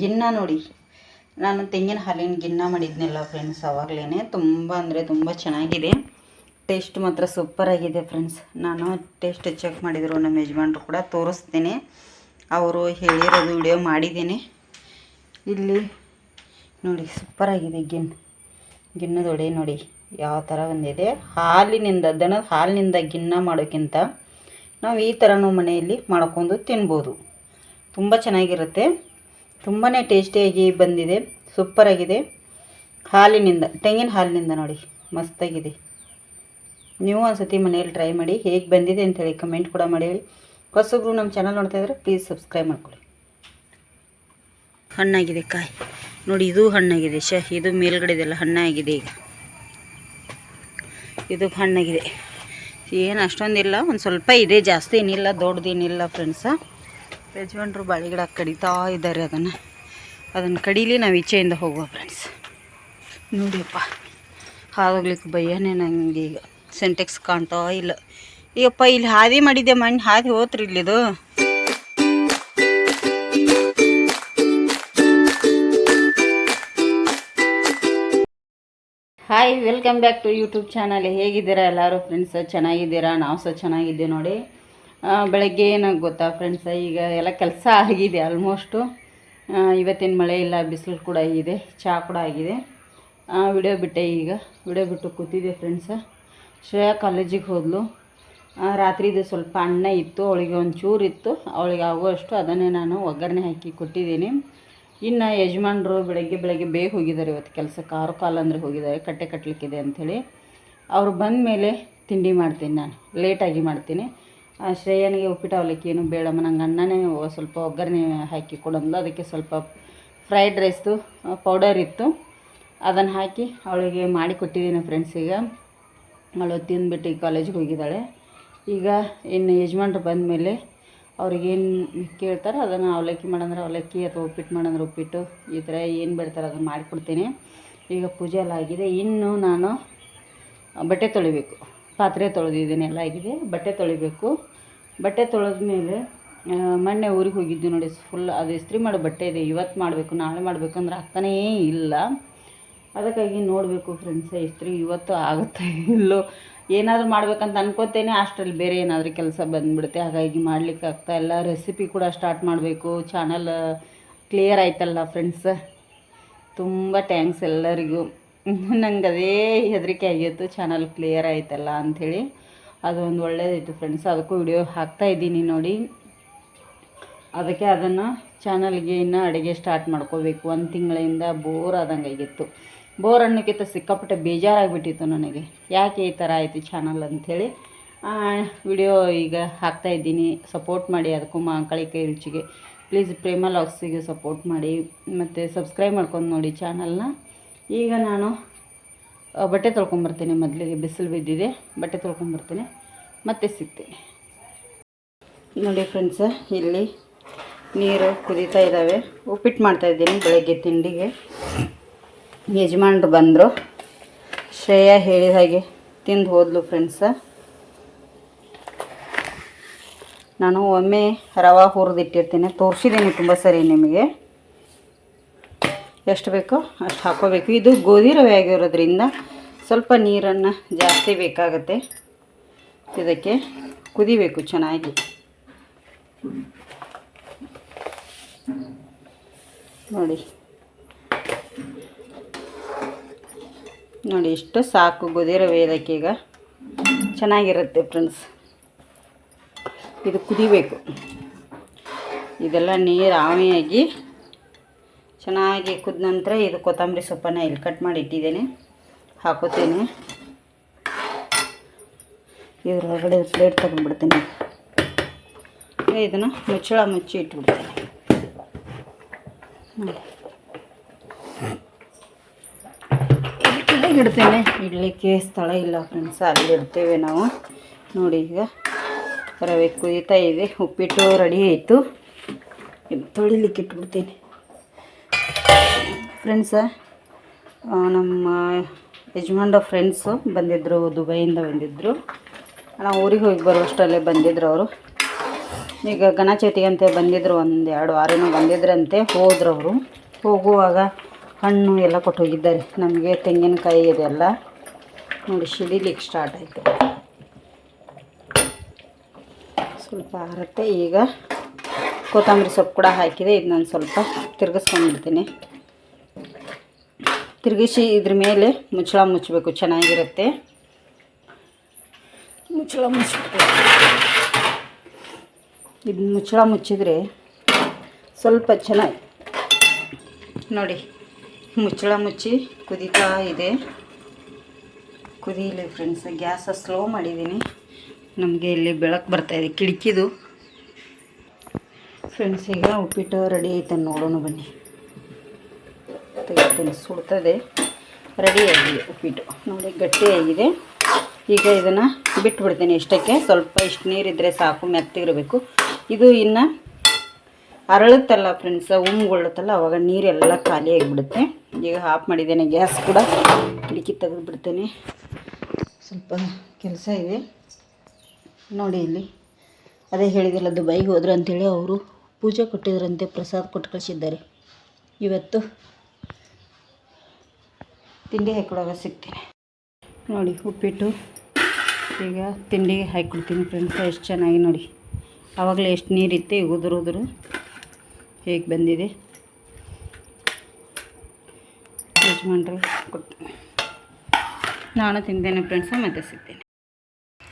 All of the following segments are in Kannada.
ಗಿನ್ನ ನೋಡಿ. ನಾನು ತೆಂಗಿನ ಹಾಲಿನ ಗಿನ್ನ ಮಾಡಿದ್ನಲ್ಲ ಫ್ರೆಂಡ್ಸ್ ಅವಾಗಲೇ ತುಂಬ ಅಂದರೆ ತುಂಬ ಚೆನ್ನಾಗಿದೆ. ಟೇಸ್ಟ್ ಮಾತ್ರ ಸೂಪರ್ ಆಗಿದೆ ಫ್ರೆಂಡ್ಸ್ ನಾನು ಟೇಸ್ಟ್ ಚೆಕ್ ಮಾಡಿದರು, ನಮ್ಮ ಯಜಮಾನ್ರು ಕೂಡ ತೋರಿಸ್ತೀನಿ. ಅವರು ಹೇಳಿರೋದು ವಿಡಿಯೋ ಮಾಡಿದ್ದೀನಿ. ಇಲ್ಲಿ ನೋಡಿ ಸೂಪರ್ ಆಗಿದೆ ಗಿನ್. ಗಿನ್ನದೊಡೆ ನೋಡಿ, ಯಾವ ಥರ ಬಂದಿದೆ. ಹಾಲಿನಿಂದ, ದನದ ಹಾಲಿನಿಂದ ಗಿನ್ನ ಮಾಡೋಕ್ಕಿಂತ ನಾವು ಈ ಥರನೂ ಮನೆಯಲ್ಲಿ ಮಾಡ್ಕೊಂಡು ತಿನ್ಬೋದು. ತುಂಬ ಚೆನ್ನಾಗಿರುತ್ತೆ. ತುಂಬಾ ಟೇಸ್ಟಿಯಾಗಿ ಬಂದಿದೆ. ಸೂಪರಾಗಿದೆ ಹಾಲಿನಿಂದ, ತೆಂಗಿನ ಹಾಲಿನಿಂದ ನೋಡಿ, ಮಸ್ತಾಗಿದೆ. ನೀವು ಒಂದ್ಸತಿ ಮನೆಯಲ್ಲಿ ಟ್ರೈ ಮಾಡಿ, ಹೇಗೆ ಬಂದಿದೆ ಅಂತೇಳಿ ಕಮೆಂಟ್ ಕೂಡ ಮಾಡಿ ಹೇಳಿ. ಹೊಸಬ್ರು ನಮ್ಮ ಚಾನಲ್ ನೋಡ್ತಾ ಇದ್ರೆ ಪ್ಲೀಸ್ ಸಬ್ಸ್ಕ್ರೈಬ್ ಮಾಡ್ಕೊಳ್ಳಿ. ಹಣ್ಣಾಗಿದೆ ಕಾಯಿ. ನೋಡಿ, ಇದು ಹಣ್ಣಾಗಿದೆ ಶ, ಇದು ಮೇಲ್ಗಡೆದೆಲ್ಲ ಹಣ್ಣಾಗಿದೆ ಈಗ. ಇದು ಹಣ್ಣಾಗಿದೆ. ಏನು ಅಷ್ಟೊಂದಿಲ್ಲ, ಒಂದು ಸ್ವಲ್ಪ ಇದೆ, ಜಾಸ್ತಿ ಏನಿಲ್ಲ, ದೊಡ್ಡದೇನಿಲ್ಲ ಫ್ರೆಂಡ್ಸ ಯಜಮಾನ್ರು ಬಾಳೆ ಗಿಡ ಕಡಿತಾ ಇದ್ದಾರೆ ಅದನ್ನು. ಅದನ್ನು ಕಡೀಲಿ ನಾವು ಈಚೆಯಿಂದ ಹೋಗುವ ಫ್ರೆಂಡ್ಸ್ ನೋಡಿಯಪ್ಪ. ಹಾದೋಗ್ಲಿಕ್ಕೆ ಭಯನೇ ನನಗೆ ಈಗ. ಸೆಂಟೆಕ್ಸ್ ಕಾಣ್ತಾ ಇಲ್ಲ. ಈಗಪ್ಪ ಇಲ್ಲಿ ಹಾದಿ ಮಾಡಿದ್ದೆ ಮಣ್ಣು? ಹಾದಿ ಹೋತ್ರಿ ಇಲ್ಲಿದು hi welcome back to YouTube channel ಹೇಗಿದ್ದೀರಾ ಎಲ್ಲರೂ ಫ್ರೆಂಡ್ಸ್ ಚೆನ್ನಾಗಿದ್ದೀರಾ? ನಾವು ಸಹ ಚೆನ್ನಾಗಿದ್ದೀವಿ ನೋಡಿ. ಬೆಳಗ್ಗೆ ಏನಾಗ ಗೊತ್ತಾ ಫ್ರೆಂಡ್ಸ ಈಗ ಎಲ್ಲ ಕೆಲಸ ಆಗಿದೆ ಆಲ್ಮೋಸ್ಟು ಇವತ್ತಿನ ಮಳೆ ಇಲ್ಲ, ಬಿಸಿಲು ಕೂಡ ಆಗಿದೆ ಚಹಾ ಕೂಡ ಆಗಿದೆ. ವಿಡಿಯೋ ಬಿಟ್ಟೆ ಈಗ ವಿಡಿಯೋ ಬಿಟ್ಟು ಕೂತಿದ್ದೆ ಫ್ರೆಂಡ್ಸ ಶ್ರೇಯಾ ಕಾಲೇಜಿಗೆ ಹೋದಲು. ರಾತ್ರಿದು ಸ್ವಲ್ಪ ಅನ್ನ ಇತ್ತು, ಅವಳಿಗೆ ಒಂದು ಚೂರು ಇತ್ತು. ಅವಳಿಗೆ ಆಗುವಷ್ಟು ಅದನ್ನೇ ನಾನು ಒಗ್ಗರಣೆ ಹಾಕಿ ಕೊಟ್ಟಿದ್ದೀನಿ. ಇನ್ನು ಯಜಮಾನರು ಬೆಳಗ್ಗೆ ಬೆಳಗ್ಗೆ ಬೇಗ ಹೋಗಿದ್ದಾರೆ ಇವತ್ತು ಕೆಲಸಕ್ಕೆ ಕಾರು ಕಾಲು ಅಂದರೆ ಹೋಗಿದ್ದಾರೆ, ಕಟ್ಟೆ ಕಟ್ಟಲಿಕ್ಕಿದೆ ಅಂಥೇಳಿ ಅವರು ಬಂದ ಮೇಲೆ ತಿಂಡಿ ಮಾಡ್ತೀನಿ ನಾನು ಲೇಟಾಗಿ ಮಾಡ್ತೀನಿ. ಶ್ರೇಯನಿಗೆ ಉಪ್ಪಿಟ್ಟು ಅವಲಕ್ಕಿ ಏನು ಬೇಡಮ್ಮ, ನಂಗೆ ಅನ್ನನೇ ಸ್ವಲ್ಪ ಒಗ್ಗರಣೆ ಹಾಕಿ ಕೊಡಂದ್ಲು. ಅದಕ್ಕೆ ಸ್ವಲ್ಪ ಫ್ರೈಡ್ ರೈಸ್ದು ಪೌಡರ್ ಇತ್ತು. ಅದನ್ನು ಹಾಕಿ ಅವಳಿಗೆ ಮಾಡಿ ಕೊಟ್ಟಿದ್ದೀನಿ ಫ್ರೆಂಡ್ಸ್ ಅವಳು ತಿಂದುಬಿಟ್ಟು ಈಗ ಕಾಲೇಜಿಗೆ ಹೋಗಿದ್ದಾಳೆ. ಈಗ ಇನ್ನು ಯಜಮಾನ್ರು ಬಂದಮೇಲೆ ಅವ್ರಿಗೇನು ಕೇಳ್ತಾರೆ ಅದನ್ನು ಅವಲಕ್ಕಿ ಮಾಡಂದ್ರೆ ಅವಲಕ್ಕಿ ಅಥವಾ ಉಪ್ಪಿಟ್ಟು ಮಾಡಂದ್ರೆ ಉಪ್ಪಿಟ್ಟು, ಈ ಥರ ಏನು ಬರ್ತಾರೆ ಅದನ್ನು ಮಾಡಿಕೊಡ್ತೀನಿ. ಈಗ ಪೂಜೆ ಎಲ್ಲ ಆಗಿದೆ. ಇನ್ನು ನಾನು ಬಟ್ಟೆ ತೊಳಿಬೇಕು. ಪಾತ್ರೆ ತೊಳೆದಿದ್ದೀನಿ ಎಲ್ಲ ಆಗಿದೆ. ಬಟ್ಟೆ ತೊಳಿಬೇಕು. ಬಟ್ಟೆ ತೊಳೆದ ಮೇಲೆ ಮೊನ್ನೆ ಊರಿಗೆ ಹೋಗಿದ್ದು ನೋಡಿ ಫುಲ್ ಅದು ಇಸ್ತ್ರಿ ಮಾಡೋ ಬಟ್ಟೆ ಇದೆ, ಇವತ್ತು ಮಾಡಬೇಕು, ನಾಳೆ ಮಾಡಬೇಕು ಅಂದ್ರೆ ಆಗ್ತಾನೇ ಇಲ್ಲ. ಅದಕ್ಕಾಗಿ ನೋಡಬೇಕು ಫ್ರೆಂಡ್ಸ್ ಇಸ್ತ್ರಿ ಇವತ್ತು ಆಗುತ್ತಾ ಇಲ್ಲೋ, ಏನಾದರೂ ಮಾಡ್ಬೇಕಂತ ಅನ್ಕೋತೇನೆ, ಅಷ್ಟರಲ್ಲಿ ಬೇರೆ ಏನಾದರೂ ಕೆಲಸ ಬಂದುಬಿಡುತ್ತೆ, ಹಾಗಾಗಿ ಮಾಡ್ಲಿಕ್ಕೆ ಆಗ್ತಾ ಇಲ್ಲ. ರೆಸಿಪಿ ಕೂಡ ಸ್ಟಾರ್ಟ್ ಮಾಡಬೇಕು ಚಾನಲ್ ಕ್ಲಿಯರ್ ಆಯ್ತಲ್ಲ ಫ್ರೆಂಡ್ಸ್ ತುಂಬ ಟ್ಯಾಂಕ್ಸ್ ಎಲ್ಲರಿಗೂ. ನಂಗೆ ಅದೇ ಹೆದರಿಕೆ ಆಗಿತ್ತು ಚಾನಲ್ ಕ್ಲಿಯರ್ ಆಯ್ತಲ್ಲ ಅಂಥೇಳಿ. ಅದು ಒಂದು ಒಳ್ಳೆಯದಿತ್ತು ಫ್ರೆಂಡ್ಸ್ ಅದಕ್ಕೂ ವಿಡಿಯೋ ಹಾಕ್ತಾ ಇದ್ದೀನಿ ನೋಡಿ. ಅದಕ್ಕೆ ಅದನ್ನು ಚಾನಲ್ಗೆ ಇನ್ನು ಅಡುಗೆ ಸ್ಟಾರ್ಟ್ ಮಾಡ್ಕೋಬೇಕು. ಒಂದು ತಿಂಗಳಿಂದ ಬೋರ್ ಆದಂಗೆ ಆಗಿತ್ತು. ಬೋರ್ ಅನ್ನೋಕ್ಕಿಂತ ಸಿಕ್ಕಾಪಟ್ಟೆ ಬೇಜಾರಾಗಿಬಿಟ್ಟಿತ್ತು ನನಗೆ. ಯಾಕೆ ಈ ಥರ ಆಯಿತು ಚಾನಲ್ ಅಂಥೇಳಿ. ವಿಡಿಯೋ ಈಗ ಹಾಕ್ತಾ ಇದ್ದೀನಿ. ಸಪೋರ್ಟ್ ಮಾಡಿ ಅದಕ್ಕೂ ಮಾಂಕಳಿ ಕೈ ರುಚಿಗೆ. ಪ್ಲೀಸ್ ಪ್ರೇಮ ಲಾಗ್ಸಿಗೆ ಸಪೋರ್ಟ್ ಮಾಡಿ. ಮತ್ತು ಸಬ್ಸ್ಕ್ರೈಬ್ ಮಾಡ್ಕೊಂಡು ನೋಡಿ ಚಾನಲ್ನ ಈಗ ನಾನು ಬಟ್ಟೆ ತೊಳ್ಕೊಂಬರ್ತೀನಿ ಮೊದಲಿಗೆ, ಬಿಸಿಲು ಬಿದ್ದಿದೆ, ಬಟ್ಟೆ ತೊಳ್ಕೊಂಬರ್ತೀನಿ, ಮತ್ತೆ ಸಿಗ್ತೀನಿ. ನೋಡಿ ಫ್ರೆಂಡ್ಸ ಇಲ್ಲಿ ನೀರು ಕುದೀತಾ ಇದ್ದಾವೆ. ಉಪ್ಪಿಟ್ಟು ಮಾಡ್ತಾಯಿದ್ದೀನಿ ಬೆಳಗ್ಗೆ ತಿಂಡಿಗೆ. ಯಜಮಾನ್ರು ಬಂದರು. ಶ್ರೇಯಾ ಹೇಳಿದ ಹಾಗೆ ತಿಂದು ಹೋದ್ಲು ಫ್ರೆಂಡ್ಸ ನಾನು ಒಮ್ಮೆ ರವೆ ಹುರಿದಿಟ್ಟಿರ್ತೀನಿ. ತೋರಿಸಿದ್ದೀನಿ ತುಂಬ ಸರಿ ನಿಮಗೆ. ಎಷ್ಟು ಬೇಕೋ ಅಷ್ಟು ಹಾಕೋಬೇಕು. ಇದು ಗೋಧಿ ರವೆ ಆಗಿರೋದ್ರಿಂದ ಸ್ವಲ್ಪ ನೀರನ್ನು ಜಾಸ್ತಿ ಬೇಕಾಗತ್ತೆ. ಇದಕ್ಕೆ ಕುದಿಬೇಕು ಚೆನ್ನಾಗಿ. ನೋಡಿ. ನೋಡಿ, ಇಷ್ಟು ಸಾಕು ಗೋಧಿ ರವೆ ಇದಕ್ಕೆ ಈಗ. ಚೆನ್ನಾಗಿರುತ್ತೆ ಫ್ರೆಂಡ್ಸ್. ಇದು ಕುದಿಬೇಕು. ಇದೆಲ್ಲ ನೀರು ಆವಿಯಾಗಿ ಚೆನ್ನಾಗಿ ಕುದ ನಂತರ ಇದು ಕೊತ್ತಂಬರಿ ಸೊಪ್ಪನ್ನು ಇಲ್ಲಿ ಕಟ್ ಮಾಡಿ ಇಟ್ಟಿದ್ದೇನೆ. ಹಾಕೋತೀನಿ ಇದರೊಳಗಡೆ ಪ್ಲೇಟ್ ತಗೊಂಡ್ಬಿಡ್ತೀನಿ. ಇದನ್ನು ಮುಚ್ಚಳ ಮುಚ್ಚಿ ಇಟ್ಬಿಡ್ತೀನಿ. ಇಡ್ತೇನೆ? ಇಡ್ಲಿಕ್ಕೆ ಸ್ಥಳ ಇಲ್ಲ ಫ್ರೆಂಡ್ಸ್, ಅಲ್ಲಿ ಇಡ್ತೇವೆ ನಾವು. ನೋಡಿ ಈಗ ರವೆ ಕುದೀತಾ ಇದೆ. ಉಪ್ಪಿಟ್ಟು ರೆಡಿ ಆಯಿತು. ತೊಳಿಲಿಕ್ಕೆ ಇಟ್ಬಿಡ್ತೀನಿ. ಫ್ರೆಂಡ್ಸ ನಮ್ಮ ಯಜಮಾನ್ರ ಫ್ರೆಂಡ್ಸು ಬಂದಿದ್ದರು ದುಬೈಯಿಂದ ಬಂದಿದ್ದರು ನಾವು ಊರಿಗೆ ಹೋಗಿ ಬರುವಷ್ಟರಲ್ಲೇ ಬಂದಿದ್ದರು ಅವರು. ಈಗ ಗಣಚೌತಿಗೆ ಅಂತ ಬಂದಿದ್ದರು ಒಂದು ಎರಡು ವಾರನೂ ಬಂದಿದ್ರಂತೆ, ಹೋದ್ರು ಅವರು. ಹೋಗುವಾಗ ಹಣ್ಣು ಎಲ್ಲ ಕೊಟ್ಟು ಹೋಗಿದ್ದಾರೆ ನಮಗೆ ತೆಂಗಿನಕಾಯಿ ಇದೆಲ್ಲ ನೋಡಿ ಸಿಡಿಲಿಕ್ಕೆ ಸ್ಟಾರ್ಟ್ ಆಯಿತು. ಸ್ವಲ್ಪ ಆರುತ್ತೆ, ಈಗ ಕೊತ್ತಂಬರಿ ಸೊಪ್ಪು ಕೂಡ ಹಾಕಿದೆ. ಇದು ನಾನು ಸ್ವಲ್ಪ ತಿರ್ಗಿಸ್ಕೊಂಡ್ಬಿಡ್ತೀನಿ. ತಿರುಗಿಸಿ ಇದ್ರ ಮೇಲೆ ಮುಚ್ಚಳ ಮುಚ್ಚಬೇಕು ಚೆನ್ನಾಗಿರುತ್ತೆ. ಮುಚ್ಚಳ ಮುಚ್ಚಬೇಕು ಇದು ಮುಚ್ಚಳ ಮುಚ್ಚಿದರೆ ಸ್ವಲ್ಪ ಚೆನ್ನಾಗಿ ನೋಡಿ ಮುಚ್ಚಳ ಮುಚ್ಚಿ ಕುದೀತಾ ಇದೆ. ಕುದಿಯಲಿ ಫ್ರೆಂಡ್ಸ್ ಗ್ಯಾಸ ಸ್ಲೋ ಮಾಡಿದ್ದೀನಿ. ನಮಗೆ ಇಲ್ಲಿ ಬೆಳಕು ಬರ್ತಾಯಿದೆ ಕಿಟಕಿದು. ಫ್ರೆಂಡ್ಸ್ ಈಗ ಉಪ್ಪಿಟ್ಟು ರೆಡಿ ಐತೆ ನೋಡೋಣ ಬನ್ನಿ. ತೆಗಿತೀನಿ ಸುಡ್ತದೆ. ರೆಡಿಯಾಗಿದೆ ಉಪ್ಪಿಟ್ಟು. ನೋಡಿ ಗಟ್ಟಿಯಾಗಿದೆ ಈಗ ಇದನ್ನು ಬಿಟ್ಬಿಡ್ತೀನಿ ಇಷ್ಟಕ್ಕೆ. ಸ್ವಲ್ಪ ಇಷ್ಟು ನೀರಿದ್ದರೆ ಸಾಕು ಮೆತ್ತಿರಬೇಕು ಇದು ಇನ್ನು ಅರಳುತ್ತಲ್ಲ ಫ್ರೆಂಡ್ಸ್ ಉಮ್ಗೊಳ್ಳುತ್ತಲ್ಲ, ಅವಾಗ ನೀರೆಲ್ಲ ಖಾಲಿ ಆಗಿಬಿಡುತ್ತೆ. ಈಗ ಆಫ್ ಮಾಡಿದ್ದೇನೆ ಗ್ಯಾಸ್ ಕೂಡ ಕಿಟಕಿ ತೆಗೆದು ಬಿಡ್ತೇನೆ ಸ್ವಲ್ಪ ಕೆಲಸ ಇದೆ. ನೋಡಿ ಇಲ್ಲಿ. ಅದೇ ಹೇಳಿದಿಲ್ಲ ದುಬೈಗೆ ಹೋದ್ರು ಅಂತೇಳಿ ಅವರು ಪೂಜೆ ಕೊಟ್ಟಿದ್ರಂತೆ, ಪ್ರಸಾದ ಕೊಟ್ಟು ಕಳಿಸಿದ್ದಾರೆ. ಇವತ್ತು ತಿಂಡಿ ಹಾಕೊಡುವಾಗ ಸಿಗ್ತೀನಿ. ನೋಡಿ, ಉಪ್ಪಿಟ್ಟು. ಈಗ ತಿಂಡಿಗೆ ಹಾಕ್ಕೊಡ್ತೀನಿ ಫ್ರೆಂಡ್ಸ್ ಎಷ್ಟು ಚೆನ್ನಾಗಿ ನೋಡಿ. ಆವಾಗಲೇ ಎಷ್ಟು ನೀರಿತ್ತು, ಈಗ ಉದುರು ಉದುರು ಹೇಗೆ ಬಂದಿದೆ. ಯಜಮಾನ್ರು ಕೊಡ್ತೀನಿ ನಾನು ತಿಂದೇನೆ ಫ್ರೆಂಡ್ಸ ಮತ್ತೆ ಸಿಗ್ತೀನಿ.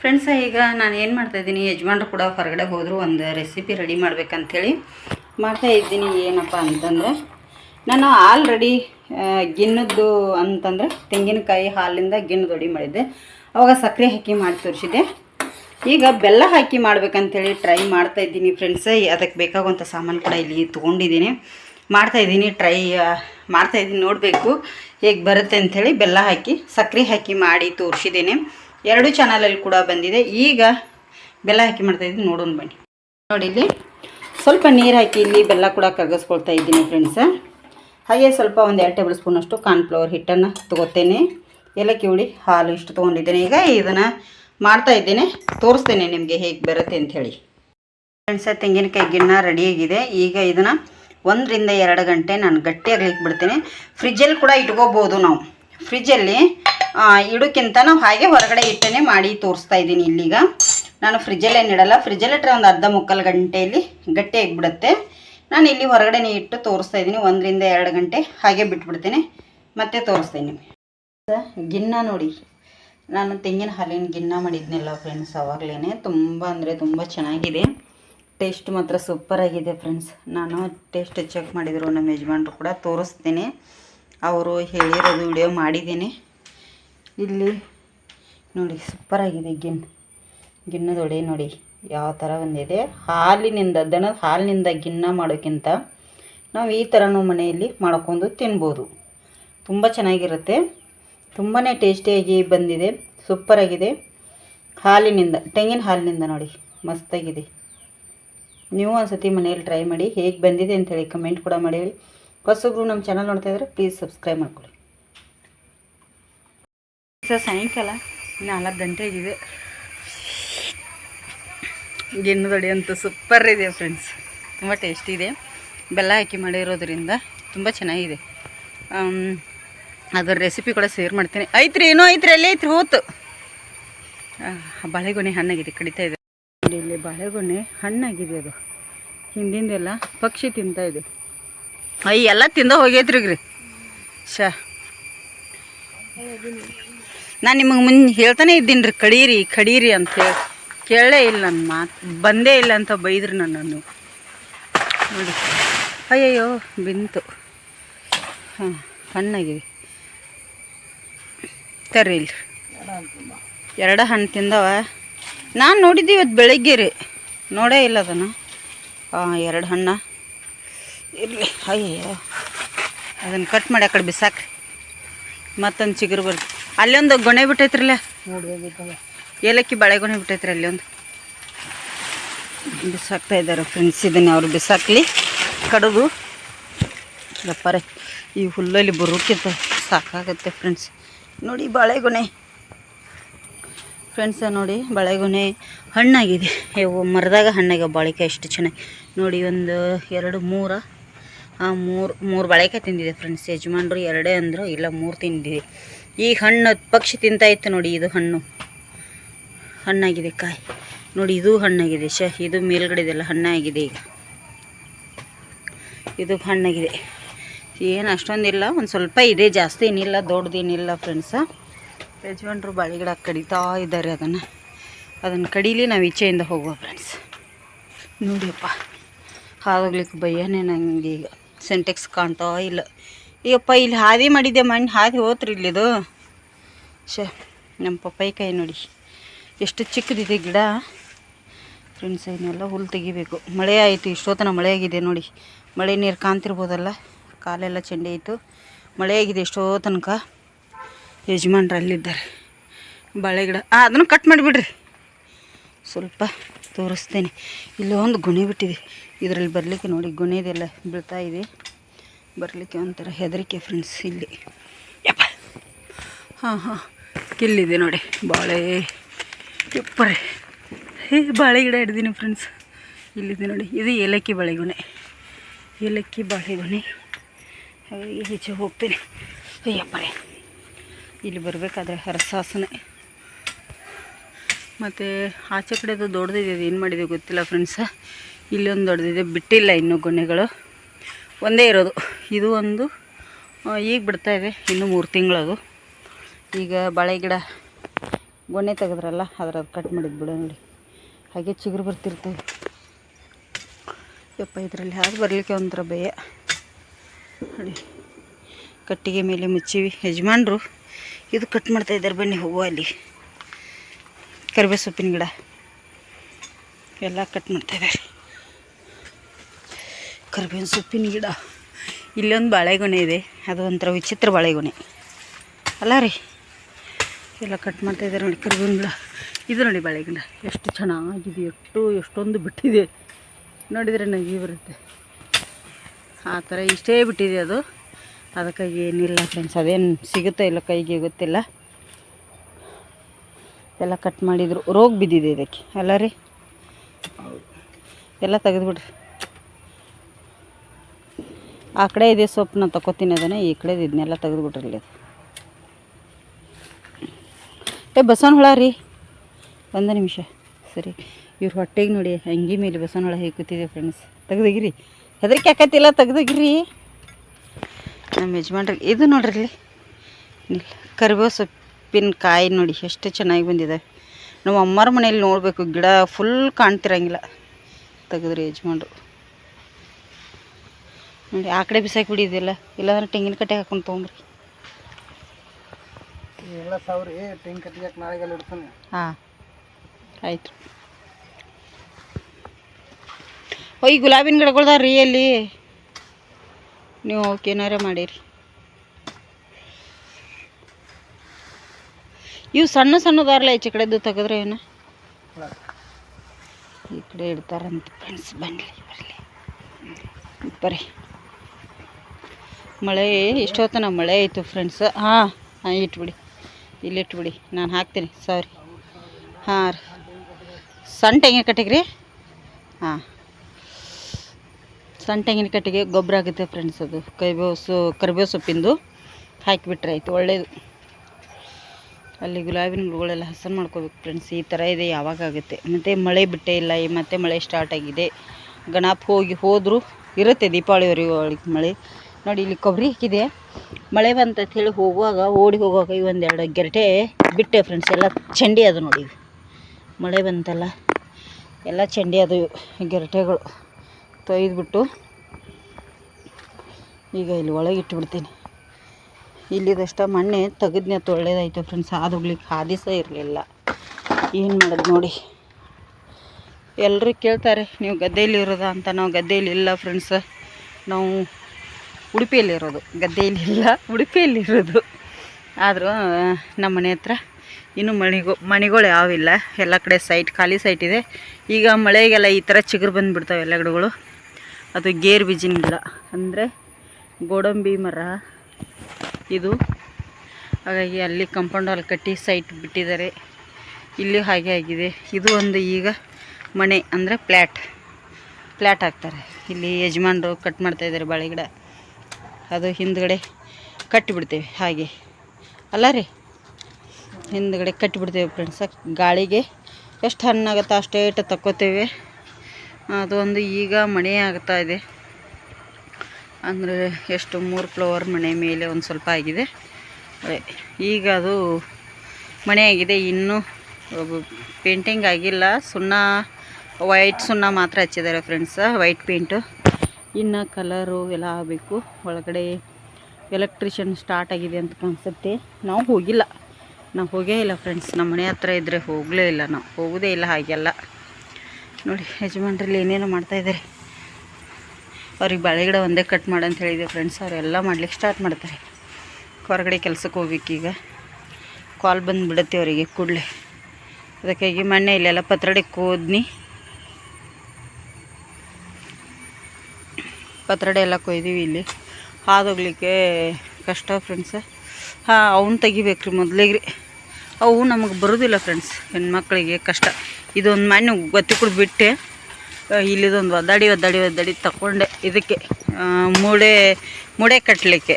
ಫ್ರೆಂಡ್ಸ ಈಗ ನಾನು ಏನು ಮಾಡ್ತಾಯಿದ್ದೀನಿ ಯಜಮಾನ್ರು ಕೂಡ ಹೊರಗಡೆ ಹೋದರು, ಒಂದು ರೆಸಿಪಿ ರೆಡಿ ಮಾಡ್ಬೇಕಂಥೇಳಿ ಮಾಡ್ತಾ ಇದ್ದೀನಿ, ಏನಪ್ಪ ಅಂತಂದರೆ ನಾನು ಆಲ್ರೆಡಿ ಗಿಣ್ಣದ್ದು ಅಂತಂದರೆ ತೆಂಗಿನಕಾಯಿ ಹಾಲಿಂದ ಗಿಣ್ಣದ ದೊಡಿ ಮಾಡಿದ್ದೆ. ಅವಾಗ ಸಕ್ಕರೆ ಹಾಕಿ ಮಾಡಿ ತೋರಿಸಿದ್ದೆ. ಈಗ ಬೆಲ್ಲ ಹಾಕಿ ಮಾಡ್ಬೇಕಂತೇಳಿ ಟ್ರೈ ಮಾಡ್ತಾ ಇದ್ದೀನಿ ಫ್ರೆಂಡ್ಸ್ ಅದಕ್ಕೆ ಬೇಕಾಗುವಂಥ ಸಾಮಾನು ಕೂಡ ಇಲ್ಲಿ ತೊಗೊಂಡಿದ್ದೀನಿ. ಮಾಡ್ತಾಯಿದ್ದೀನಿ ಟ್ರೈ ಮಾಡ್ತಾ ಇದ್ದೀನಿ, ನೋಡಬೇಕು ಹೇಗೆ ಬರುತ್ತೆ ಅಂಥೇಳಿ ಬೆಲ್ಲ ಹಾಕಿ ಸಕ್ಕರೆ ಹಾಕಿ ಮಾಡಿ ತೋರಿಸಿದ್ದೀನಿ. ಎರಡು ಚಾನಲಲ್ಲಿ ಕೂಡ ಬಂದಿದೆ. ಈಗ ಬೆಲ್ಲ ಹಾಕಿ ಮಾಡ್ತಾ ಇದ್ದೀನಿ, ನೋಡೋಣ ಬನ್ನಿ. ನೋಡಿ ಇಲ್ಲಿ ಸ್ವಲ್ಪ ನೀರು ಹಾಕಿ ಇಲ್ಲಿ ಬೆಲ್ಲ ಕೂಡ ಕರಗಿಸ್ಕೊಳ್ತಾ ಇದ್ದೀನಿ ಫ್ರೆಂಡ್ಸ ಹಾಗೆ ಸ್ವಲ್ಪ ಒಂದು ಎರಡು ಟೇಬಲ್ ಸ್ಪೂನಷ್ಟು ಕಾರ್ನ್ಫ್ಲವರ್ ಹಿಟ್ಟನ್ನು ತೊಗೋತೇನೆ. ಏಲಕ್ಕಿ ಹುಳಿ, ಹಾಲು ಇಷ್ಟು ತೊಗೊಂಡಿದ್ದೇನೆ. ಈಗ ಇದನ್ನು ಮಾಡ್ತಾ ಇದ್ದೇನೆ. ತೋರಿಸ್ತೇನೆ ನಿಮಗೆ ಹೇಗೆ ಬರುತ್ತೆ ಅಂಥೇಳಿ ಫ್ರೆಂಡ್ಸ ತೆಂಗಿನಕಾಯಿ ಗಿಣ್ಣ ರೆಡಿಯಾಗಿದೆ ಈಗ ಇದನ್ನು ಒಂದರಿಂದ ಎರಡು ಗಂಟೆ ನಾನು ಗಟ್ಟಿಯಾಗ್ಲಿಕ್ಕೆ ಬಿಡ್ತೀನಿ ಫ್ರಿಜ್ಜಲ್ಲಿ ಕೂಡ ಇಟ್ಕೋಬೋದು ನಾವು. ಫ್ರಿಜ್ಜಲ್ಲಿ ಇಡೋಕ್ಕಿಂತ ನಾವು ಹಾಗೆ ಹೊರಗಡೆ ಇಟ್ಟೇ ಮಾಡಿ ತೋರಿಸ್ತಾ ಇದ್ದೀನಿ ಇಲ್ಲಿಗ. ನಾನು ಫ್ರಿಜ್ಜಲ್ಲೇನು ಇಡಲ್ಲ. ಫ್ರಿಜ್ಜಲ್ಲಿ ಇಟ್ಟರೆ ಒಂದು ಅರ್ಧ ಮುಕ್ಕಾಲು ಗಂಟೆಯಲ್ಲಿ ಗಟ್ಟಿಯಾಗಿಬಿಡುತ್ತೆ ನಾನು ಇಲ್ಲಿ ಹೊರಗಡೆನೇ ಇಟ್ಟು ತೋರಿಸ್ತಾ ಇದ್ದೀನಿ. ಒಂದರಿಂದ ಎರಡು ಗಂಟೆ ಹಾಗೆ ಬಿಟ್ಬಿಡ್ತೀನಿ. ಮತ್ತೆ ತೋರಿಸ್ತೀನಿ ಗಿನ್ನ ನೋಡಿ. ನಾನು ತೆಂಗಿನ ಹಾಲಿನ ಗಿನ್ನ ಮಾಡಿದ್ನಲ್ಲ ಫ್ರೆಂಡ್ಸ್ ಅವಾಗಲೇ ತುಂಬ ಅಂದರೆ ತುಂಬ ಚೆನ್ನಾಗಿದೆ. ಟೇಸ್ಟ್ ಮಾತ್ರ ಸೂಪರಾಗಿದೆ ಫ್ರೆಂಡ್ಸ್ ನಾನು ಟೇಸ್ಟ್ ಚೆಕ್ ಮಾಡಿದರು, ನಮ್ಮ ಯಜಮಾನ್ರು ಕೂಡ ತೋರಿಸ್ತೀನಿ. ಅವರು ಹೇಳಿರೋದು ವಿಡಿಯೋ ಮಾಡಿದ್ದೀನಿ. ಇಲ್ಲಿ ನೋಡಿ ಸೂಪರಾಗಿದೆ ಗಿನ್. ಗಿನ್ನದೊಡೆ ನೋಡಿ. ಯಾವ ಥರ ಒಂದಿದೆ. ಹಾಲಿನಿಂದ ದನದ ಹಾಲಿನಿಂದ ಗಿನ್ನ ಮಾಡೋಕ್ಕಿಂತ ನಾವು ಈ ಥರನೂ ಮನೆಯಲ್ಲಿ ಮಾಡ್ಕೊಂಡು ತಿನ್ಬೋದು. ತುಂಬ ಚೆನ್ನಾಗಿರುತ್ತೆ. ತುಂಬಾ ಟೇಸ್ಟಿಯಾಗಿ ಬಂದಿದೆ. ಸೂಪರಾಗಿದೆ ಹಾಲಿನಿಂದ, ತೆಂಗಿನ ಹಾಲಿನಿಂದ ನೋಡಿ, ಮಸ್ತಾಗಿದೆ. ನೀವು ಒಂದ್ಸತಿ ಮನೆಯಲ್ಲಿ ಟ್ರೈ ಮಾಡಿ, ಹೇಗೆ ಬಂದಿದೆ ಅಂತೇಳಿ ಕಮೆಂಟ್ ಕೂಡ ಮಾಡಿ ಹೇಳಿ. ಹೊಸಬ್ರು ನಮ್ಮ ಚಾನಲ್ ನೋಡ್ತಾ ಇದ್ರೆ ಪ್ಲೀಸ್ ಸಬ್ಸ್ಕ್ರೈಬ್ ಮಾಡ್ಕೊಳ್ಳಿ. ಸರ್, ಸಾಯಂಕಾಲ ನಾಲ್ಕು ಗಂಟೆ ಆಗಿದೆ ಗಿಣ್ಣದೊಡಿ ಅಂತೂ ಸೂಪರ್ ಇದೆ ಫ್ರೆಂಡ್ಸ್ ತುಂಬ ಟೇಸ್ಟಿ ಇದೆ. ಬೆಲ್ಲ ಹಾಕಿ ಮಾಡಿರೋದ್ರಿಂದ ತುಂಬ ಚೆನ್ನಾಗಿದೆ. ಅದರ ರೆಸಿಪಿ ಕೂಡ ಶೇರ್ ಮಾಡ್ತೀನಿ. ಐತ್ರಿ ಏನೋ ಐತ್ರಿ, ಅಲ್ಲೇ ಐತ್ರಿ, ಹೋತು. ಬಾಳೆಗೊನೆ ಹಣ್ಣಾಗಿದೆ, ಕಡಿತಾ ಇದೆ. ಇಲ್ಲಿ ಬಾಳೆಗೊನೆ ಹಣ್ಣಾಗಿದೆ ಅದು. ಹಿಂದಿಂದೆಲ್ಲ ಪಕ್ಷಿ ತಿಂತಾ ಇದೆ. ಅಯ್ಯ, ಎಲ್ಲ ತಿಂದ ಹೋಗೈತ್ರಿಗ್ರಿ ಶಾ. ನಾನು ನಿಮಗೆ ಮುಂದೆ ಹೇಳ್ತಾನೆ ಇದ್ದೀನಿ ರೀ ಕಡೀರಿ ಕಡೀರಿ ಅಂತ ಹೇಳಿ. ಕೇಳೇ ಇಲ್ಲ ನನ್ನ ಮಾತು, ಬಂದೇ ಇಲ್ಲ ಅಂತ ಬೈದ್ರು ನನ್ನನ್ನು. ನೋಡಿ. ಅಯ್ಯಯ್ಯೋ, ಬಿಂತು. ಹಾಂ ಹಣ್ಣಾಗಿದೆ ತರ್ರಿ ಇಲ್ಲ ಎರಡು ಹಣ್ಣು ತಿಂದವ. ನಾನು ನೋಡಿದ್ದೆ ಇವತ್ತು ಬೆಳಗ್ಗೆ ರೀ. ನೋಡೇ ಇಲ್ಲ ಅದನ್ನು. ಹಾಂ ಎರಡು ಹಣ್ಣ. ಇರಲಿ, ಅಯ್ಯಯ್ಯೋ. ಅದನ್ನು ಕಟ್ ಮಾಡಿ ಆ ಕಡೆ ಬಿಸಾಕ್ರಿ. ಮತ್ತೊಂದು ಚಿಗುರು ಬರ್ತೀವಿ ಅಲ್ಲೊಂದು ಗೊಣೆ ಬಿಟ್ಟೈತ್ರಲ್ಲ. ಏಲಕ್ಕಿ ಬಾಳೆಗೊನೆ ಬಿಟ್ಟೈತ್ರಿ ಒಂದು. ಬಿಸಾಕ್ತಾ ಇದ್ದಾರೆ ಫ್ರೆಂಡ್ಸ್ ಇದನ್ನು ಅವರು ಬಿಸಾಕ್ಲಿ ಕಡಿದು ಗಪ್ಪರೆ ಈ ಹುಲ್ಲಲ್ಲಿ ಬರೋಕ್ಕಿಂತ ಸಾಕಾಗತ್ತೆ ಫ್ರೆಂಡ್ಸ್ ನೋಡಿ ಬಾಳೆಗೊನೆ. ಫ್ರೆಂಡ್ಸ ನೋಡಿ ಬಾಳೆಗೊನೆ ಹಣ್ಣಾಗಿದೆ. ಇವು ಮರದಾಗ ಹಣ್ಣಾಗ ಬಾಳೆಕಾಯಿ ಎಷ್ಟು ಚೆನ್ನಾಗಿ. ನೋಡಿ, ಒಂದು, ಎರಡು, ಮೂರ. ಆ, ಮೂರು ಮೂರು ಬಾಳೆಕಾಯಿ ತಿಂದಿದೆ ಫ್ರೆಂಡ್ಸ್ ಯಜಮಾನ್ರು ಎರಡೇ ಅಂದರು, ಇಲ್ಲ, ಮೂರು ತಿಂದಿದೆ. ಈ ಹಣ್ಣು ಪಕ್ಷಿ ತಿಂತಾಯಿತ್ತು ನೋಡಿ, ಇದು ಹಣ್ಣು. ಹಣ್ಣಾಗಿದೆ ಕಾಯಿ. ನೋಡಿ, ಇದು ಹಣ್ಣಾಗಿದೆ ಶ. ಇದು ಮೇಲ್ಗಡೆದೆಲ್ಲ ಹಣ್ಣಾಗಿದೆ ಈಗ. ಇದು ಹಣ್ಣಾಗಿದೆ. ಏನು ಅಷ್ಟೊಂದಿಲ್ಲ, ಒಂದು ಸ್ವಲ್ಪ ಇದೆ, ಜಾಸ್ತಿ ಏನಿಲ್ಲ ದೊಡ್ಡದೇನಿಲ್ಲ ಫ್ರೆಂಡ್ಸ ಯಜಮಾನ್ರು ಬಾಳೆಗಿಡ ಕಡಿತಾ ಇದ್ದಾರೆ ಅದನ್ನು. ಅದನ್ನು ಕಡೀಲಿ ನಾವು ಈಚೆಯಿಂದ ಹೋಗುವ ಫ್ರೆಂಡ್ಸ್ ನೋಡಿಯಪ್ಪ. ಹಾದೋಗ್ಲಿಕ್ಕೆ ಭಯನೇ ನನಗೆ ಈಗ. ಸೆಂಟೆಕ್ಸ್ ಕಾಣ್ತಾ ಇಲ್ಲ. ಈಗಪ್ಪ, ಇಲ್ಲಿ ಹಾದಿ ಮಾಡಿದ್ದೆ ಮಣ್ಣು? ಹಾದಿ ಹೋತ್ರಿ ಇಲ್ಲಿದು. ಶ ನಮ್ಮ ಪಪ್ಪಾಯಿಕಾಯಿ ನೋಡಿ. ಎಷ್ಟು ಚಿಕ್ಕದಿದೆ ಗಿಡ. ಫ್ರೆಂಡ್ಸ್ ಇದನ್ನೆಲ್ಲ ಹುಲ್ಲು ತೆಗಿಬೇಕು. ಮಳೆ ಆಯಿತು, ಇಷ್ಟೊತ್ತನ ಮಳೆ ಆಗಿದೆ ನೋಡಿ. ಮಳೆ ನೀರು ಕಾಣ್ತಿರ್ಬೋದಲ್ಲ? ಕಾಲೆಲ್ಲ ಚೆಂಡೆ ಆಯಿತು. ಮಳೆ ಆಗಿದೆ ಎಷ್ಟೋ ತನಕ ಯಜಮಾನ್ರು ಅಲ್ಲಿದ್ದಾರೆ ಬಾಳೆ ಗಿಡ. ಅದನ್ನು ಕಟ್ ಮಾಡಿಬಿಡ್ರಿ. ಸ್ವಲ್ಪ ತೋರಿಸ್ತೇನೆ. ಇಲ್ಲೊಂದು ಗುಣಿ ಬಿಟ್ಟಿದೆ. ಇದರಲ್ಲಿ ಬರಲಿಕ್ಕೆ ನೋಡಿ, ಗುಣಿದೆಲ್ಲ ಬೀಳ್ತಾ ಇದೆ. ಬರಲಿಕ್ಕೆ ಒಂಥರ ಹೆದರಿಕೆ ಫ್ರೆಂಡ್ಸ್ ಇಲ್ಲಿ. ಯಪ್ಪ. ಹಾಂ ಹಾಂ. ಕಿಲ್ಲಿದೆ ನೋಡಿ, ಬಾಳೆ. ಯಪ್ಪರೆ ಈ ಬಾಳೆ ಗಿಡ ಹಿಡ್ದೀನಿ ಫ್ರೆಂಡ್ಸ್ ಇಲ್ಲಿದೆ ನೋಡಿ. ಇದು ಏಲಕ್ಕಿ ಬಾಳೆಗೊನೆ. ಏಲಕ್ಕಿ ಬಾಳೆಗೊನೆ. ಹಾಗಾಗಿ ಹೆಚ್ಚು ಹೋಗ್ತೀನಿ. ಅಯ್ಯಪ್ಪರೆ ಇಲ್ಲಿ ಬರಬೇಕಾದ್ರೆ ಹರಸಾಸನೆ. ಮತ್ತು ಆಚೆ ಕಡೆದು ದೊಡ್ಡದಿದೆ. ಏನು ಮಾಡಿದೆ ಗೊತ್ತಿಲ್ಲ ಫ್ರೆಂಡ್ಸ ಇಲ್ಲೊಂದು ದೊಡ್ಡದಿದೆ. ಬಿಟ್ಟಿಲ್ಲ ಇನ್ನೂ ಗೊನೆಗಳು. ಒಂದೇ ಇರೋದು. ಇದು ಒಂದು ಈಗ ಇದೆ. ಇನ್ನೂ ಮೂರು ತಿಂಗಳದು. ಈಗ ಬಾಳೆ ಗಿಡ ಗೊನೆ ತೆಗೆದ್ರಲ್ಲ ಅದ್ರದ್ದು ಕಟ್ ಮಾಡಿದ್ದು ಬಿಡ ನೋಡಿ ಹಾಗೆ ಚಿಗುರು ಬರ್ತಿರ್ತವೆ ಯಪ್ಪ, ಇದರಲ್ಲಿ ಹಾಗೆ ಬರಲಿಕ್ಕೆ ಒಂಥರ ಭಯ. ನೋಡಿ, ಕಟ್ಟಿಗೆ ಮೇಲೆ ಮುಚ್ಚಿವಿ. ಯಜಮಾನ್ರು, ಇದು ಕಟ್ ಮಾಡ್ತಾ ಇದ್ದಾರೆ ಬನ್ನಿ ಹೂವು ಅಲ್ಲಿ. ಕರಿಬೇ ಸೊಪ್ಪಿನ ಗಿಡ. ಎಲ್ಲ ಕಟ್ ಮಾಡ್ತಾ ಇದ್ದಾರೆ. ಕರಿಬೇವಿನ ಸೊಪ್ಪಿನ ಗಿಡ. ಇಲ್ಲೊಂದು ಬಾಳೆಗೊನೆ ಇದೆ. ಅದು ಒಂಥರ ವಿಚಿತ್ರ ಬಾಳೆಗೊನೆ. ಅಲ್ಲ ರೀ? ಎಲ್ಲ ಕಟ್ ಮಾಡ್ತಾ ಇದ್ದಾರೆ ನೋಡಿ ಕರಿಬೇವಿನ ಗಿಡ. ಇದು ನೋಡಿ ಬಾಳೆಗಿಡ ಎಷ್ಟು ಚೆನ್ನಾಗಿದೆ, ಎಷ್ಟು, ಎಷ್ಟೊಂದು ಬಿಟ್ಟಿದೆ. ನೋಡಿದರೆ ನಗಿ ಬರುತ್ತೆ. ಆ ಥರ ಇಷ್ಟೇ ಬಿಟ್ಟಿದೆ ಅದು. ಅದಕ್ಕಾಗಿ ಏನಿಲ್ಲ ಫ್ರೆಂಡ್ಸ್ ಅದೇನು ಸಿಗುತ್ತೋ ಇಲ್ಲ ಕೈಗೆ ಗೊತ್ತಿಲ್ಲ. ಎಲ್ಲ ಕಟ್ ಮಾಡಿದರು. ರೋಗ ಬಿದ್ದಿದೆ ಇದಕ್ಕೆ. ಅಲ್ಲ ರೀ? ಎಲ್ಲ ತೆಗೆದುಬಿಡ್ರಿ. ಆ ಕಡೆ ಇದೆ ಸೊಪ್ಪು ನಾನು ತಗೋತೀನಿ ಅದನ್ನು, ಈ ಕಡೆ ಇದನ್ನೆಲ್ಲ ತೆಗೆದುಬಿಟ್ರಲ್ಲಿ ಅದು ಏ, ಬಸವನ ಹುಳ ರೀ. ಒಂದು ನಿಮಿಷ. ಸರಿ. ಇವ್ರ ಹೊಟ್ಟೆಗೆ ನೋಡಿ, ಅಂಗಿ ಮೇಲೆ ಬಸವನ ಹುಳ ಹೇಗೆ ಕೂತಿದೆ ಫ್ರೆಂಡ್ಸ್ ತೆಗ್ದೋಗಿರಿ ಹೆದರಿಕೆ ಯಾಕತ್ತಿಲ್ಲ ತೆಗ್ದೋಗಿರಿ ನಮ್ಮ ಯಜಮಾನ್ರಿಗೆ ಇದು ನೋಡ್ರಿ ಇಲ್ಲಿ. ಕರಿಬೇವು ಸೊಪ್ಪಿನ ಕಾಯಿ ನೋಡಿ, ಎಷ್ಟು ಚೆನ್ನಾಗಿ ಬಂದಿದೆ. ನಮ್ಮ ಅಮ್ಮರ ಮನೇಲಿ ನೋಡಬೇಕು, ಗಿಡ ಫುಲ್ ಕಾಣ್ತಿರಂಗಿಲ್ಲ. ತೆಗೆದ್ರಿ ಯಜಮಾನ್ರು. ನೋಡಿ, ಆ ಕಡೆ ಬಿಸಾಕಿ ಬಿಡಿದಿಲ್ಲ ಇಲ್ಲಾಂದ್ರೆ ತೆಂಗಿನ ಕಟ್ಟೆ ಹಾಕೊಂಡು ತೊಗೊಂಬ್ರಿ ಎಲ್ಲ ಸಾವಿರ ಟೆಂಗ್ ಕಟ್ಟಿಗೆ ನಾಳೆಗೆಲ್ಲ ಇಡ್ತಾನೆ. ಹಾಂ, ಆಯಿತು. ಓ ಈ ಗುಲಾಬಿನ ಗಿಡಗಳ್ದಾವ ರೀ ಅಲ್ಲಿ ನೀವು ಏನಾರ ಮಾಡಿರಿ. ಇವು ಸಣ್ಣ ಸಣ್ಣದಾರಲ್ಲ ಈಚೆ ಕಡೆದು ತೆಗೆದ್ರೆ ಏನು? ಈ ಕಡೆ ಇಡ್ತಾರಂತ ಫ್ರೆಂಡ್ಸ್ ಬನ್ನಿ, ಬರಲಿ. ಬರ್ರಿ. ಮಳೆ ಇಷ್ಟೊತ್ತನ ಮಳೆ ಆಯಿತು ಫ್ರೆಂಡ್ಸ್ ಹಾಂ ಹಾಂ ಇಟ್ಬಿಡಿ ಇಲ್ಲಿ ಬಿಡಿ ನಾನು ಹಾಕ್ತೀನಿ ಸಾರಿ ಹಾಂ ರೀ. ಸಣ್ಣ ತೆಂಗಿನ ಕಟ್ಟಿಗೆ ರೀ ಹಾಂ. ಸಣ್ಣ ತೆಂಗಿನ ಕಟ್ಟಿಗೆ ಗೊಬ್ಬರ ಆಗುತ್ತೆ ಫ್ರೆಂಡ್ಸ್ ಅದು. ಕರಿಬೇವು ಸು, ಕರಿಬೇವು ಸೊಪ್ಪಿಂದು ಹಾಕಿಬಿಟ್ರೆ ಆಯಿತು ಒಳ್ಳೆಯದು ಅಲ್ಲಿ ಗುಲಾಬಿನ ಗಿಡಗಳೆಲ್ಲ ಹಸನ್ ಮಾಡ್ಕೋಬೇಕು ಫ್ರೆಂಡ್ಸ್ ಈ ಥರ ಇದೆ, ಯಾವಾಗ ಆಗುತ್ತೆ. ಮತ್ತು ಮಳೆ ಬಿಟ್ಟೇ ಇಲ್ಲ ಮತ್ತೆ ಮಳೆ ಸ್ಟಾರ್ಟ್ ಆಗಿದೆ. ಗಣಪ ಹೋಗಿ ಹೋದರೂ ಇರುತ್ತೆ ದೀಪಾವಳಿವರೆಗೂ ಅವಳಿಗೆ ಮಳೆ. ನೋಡಿ ಇಲ್ಲಿ ಕೊಬ್ಬರಿ ಹಾಕಿದೆ ಮಳೆ ಬಂತ ಹೇಳಿ ಹೋಗುವಾಗ, ಓಡಿ ಹೋಗುವಾಗ ಈ ಒಂದೆರಡು ಗೆರಟೆ ಬಿಟ್ಟೆ ಫ್ರೆಂಡ್ಸ್ ಎಲ್ಲ ಚಂಡಿ ಅದು ನೋಡಿ. ಮಳೆ ಬಂತಲ್ಲ, ಎಲ್ಲ ಚಂಡಿ ಅದು ಗೆರಟೆಗಳು ತೊಯ್ದುಬಿಟ್ಟು ಈಗ ಇಲ್ಲಿ ಒಳಗೆ ಇಟ್ಬಿಡ್ತೀನಿ. ಇಲ್ಲಿದಷ್ಟ ಮಣ್ಣೆ ತೆಗೆದ್ನೆ ಒಳ್ಳೇದಾಯ್ತು ಫ್ರೆಂಡ್ಸ್ ಹಾದೋಗ್ಲಿಕ್ಕೆ ಹಾದಿ ಸಹ ಇರಲಿಲ್ಲ. ಏನು ಮಾಡೋದು ನೋಡಿ. ಎಲ್ಲರೂ ಕೇಳ್ತಾರೆ, ನೀವು ಗದ್ದೆಯಲ್ಲಿ ಇರೋದ? ಅಂತ. ನಾವು ಗದ್ದೆಯಲ್ಲಿ ಇಲ್ಲ ಫ್ರೆಂಡ್ಸ್ ನಾವು ಉಡುಪಿಯಲ್ಲಿ ಗದ್ದೆಯಲ್ಲಿಲ್ಲ, ಉಡುಪಿಯಲ್ಲಿರೋದು. ಆದರೂ ನಮ್ಮ ಮನೆ ಹತ್ರ ಇನ್ನೂ ಮಣಿಗೋ, ಮಣಿಗಳು ಯಾವಿಲ್ಲ. ಎಲ್ಲ ಕಡೆ ಸೈಟ್ ಖಾಲಿ ಸೈಟ್ ಇದೆ. ಈಗ ಮಳೆಗೆಲ್ಲ ಈ ಥರ ಚಿಗುರು ಬಂದುಬಿಡ್ತಾವೆ ಎಲ್ಲ ಗಿಡಗಳು. ಅದು ಗೇರ್ ಬೀಜಿನ ಗಿಡ. ಅಂದರೆ ಗೋಡಂಬಿ ಮರ. ಇದು ಹಾಗಾಗಿ ಅಲ್ಲಿ ಕಂಪೌಂಡ್ ಅಲ್ಲಿ ಕಟ್ಟಿ ಸೈಟ್ ಬಿಟ್ಟಿದ್ದಾರೆ. ಇಲ್ಲಿ ಹಾಗೆ ಆಗಿದೆ. ಇದು ಒಂದು ಈಗ ಮನೆ, ಅಂದರೆ ಪ್ಲ್ಯಾಟ್ ಪ್ಲ್ಯಾಟ್ ಹಾಕ್ತಾರೆ. ಇಲ್ಲಿ ಯಜಮಾನ್ರು ಕಟ್ ಮಾಡ್ತಾಯಿದ್ದಾರೆ ಬಾಳೆ ಗಿಡ. ಅದು ಹಿಂದ್ಗಡೆ ಕಟ್ಟಿಬಿಡ್ತೇವೆ. ಹಾಗೆ. ಅಲ್ಲ ರೀ? ಹಿಂದ್ಗಡೆ ಕಟ್ಟಿಬಿಡ್ತೇವೆ ಫ್ರೆಂಡ್ಸ ಗಾಳಿಗೆ ಎಷ್ಟು ಹಣ್ಣಾಗುತ್ತೋ ಅಷ್ಟೇ ಇಟ್ಟು ತಕ್ಕೋತೇವೆ. ಅದೊಂದು ಈಗ ಮನೆ ಆಗ್ತಾ ಇದೆ. ಅಂದರೆ ಎಷ್ಟು ಮೂರು ಫ್ಲೋರ್ ಮನೆ ಮೇಲೆ ಒಂದು ಸ್ವಲ್ಪ ಆಗಿದೆ. ಈಗ ಅದು ಮನೆ ಆಗಿದೆ. ಇನ್ನೂ ಪೇಂಟಿಂಗ್ ಆಗಿಲ್ಲ. ಸುಣ್ಣ ವೈಟ್ ಸುಣ್ಣ ಮಾತ್ರ ಹಚ್ಚಿದ್ದಾರೆ ಫ್ರೆಂಡ್ಸ ವೈಟ್ ಪೇಂಟು ಇನ್ನು ಕಲರು ಎಲ್ಲ ಆಗಬೇಕು. ಒಳಗಡೆ ಎಲೆಕ್ಟ್ರಿಷಿಯನ್ ಸ್ಟಾರ್ಟ್ ಆಗಿದೆ ಅಂತ ಕಾಣಿಸುತ್ತೆ. ನಾವು ಹೋಗಿಲ್ಲ. ನಾವು ಹೋಗೇ ಇಲ್ಲ ಫ್ರೆಂಡ್ಸ್ ನಮ್ಮ ಮನೆ ಹತ್ರ ಇದ್ದರೆ ಹೋಗಲೇ ಇಲ್ಲ ನಾವು. ಹೋಗೋದೇ ಇಲ್ಲ ಹಾಗೆಲ್ಲ ನೋಡಿ, ಯಜಮಾನ್ರಲ್ಲಿ ಏನೇನು ಮಾಡ್ತಾಯಿದ್ದಾರೆ ಅವ್ರಿಗೆ ಬಾಳೆ ಗಿಡ ಒಂದೇ ಕಟ್ ಮಾಡಂತ ಹೇಳಿದೆ ಫ್ರೆಂಡ್ಸ್ ಅವರೆಲ್ಲ ಮಾಡ್ಲಿಕ್ಕೆ ಸ್ಟಾರ್ಟ್ ಮಾಡ್ತಾರೆ. ಹೊರಗಡೆ ಕೆಲಸಕ್ಕೆ ಹೋಗ್ಬೇಕೀಗ ಕಾಲ್ ಬಂದುಬಿಡುತ್ತೆ ಅವರಿಗೆ ಕೂಡಲೇ. ಅದಕ್ಕಾಗಿ ಮೊನ್ನೆ ಇಲ್ಲೆಲ್ಲ ಪತ್ರಡೆ ಹೋದ್ನಿ. ಪತ್ರೊಡೆ ಎಲ್ಲ ಕೊಯ್ದೀವಿ ಇಲ್ಲಿ. ಹಾದೋಗ್ಲಿಕ್ಕೆ ಕಷ್ಟ ಫ್ರೆಂಡ್ಸ ಹಾಂ ಅವನ್ನ ತೆಗಿಬೇಕು ರೀ ಮೊದಲಿಗೆ ರೀ ಅವು ನಮಗೆ ಬರೋದಿಲ್ಲ ಫ್ರೆಂಡ್ಸ್ ಹೆಣ್ಮಕ್ಳಿಗೆ ಕಷ್ಟ. ಇದೊಂದು ಮಣ್ಣು ಗೊತ್ತಿ ಕೂಡ ಬಿಟ್ಟೆ. ಇಲ್ಲಿದೊಂದು ಒದ್ದಾಡಿ ಒದ್ದಾಡಿ ಒದ್ದಾಡಿ ತಗೊಂಡೆ ಇದಕ್ಕೆ ಮೂಡೆ ಮೂಡೆ ಕಟ್ಟಲಿಕ್ಕೆ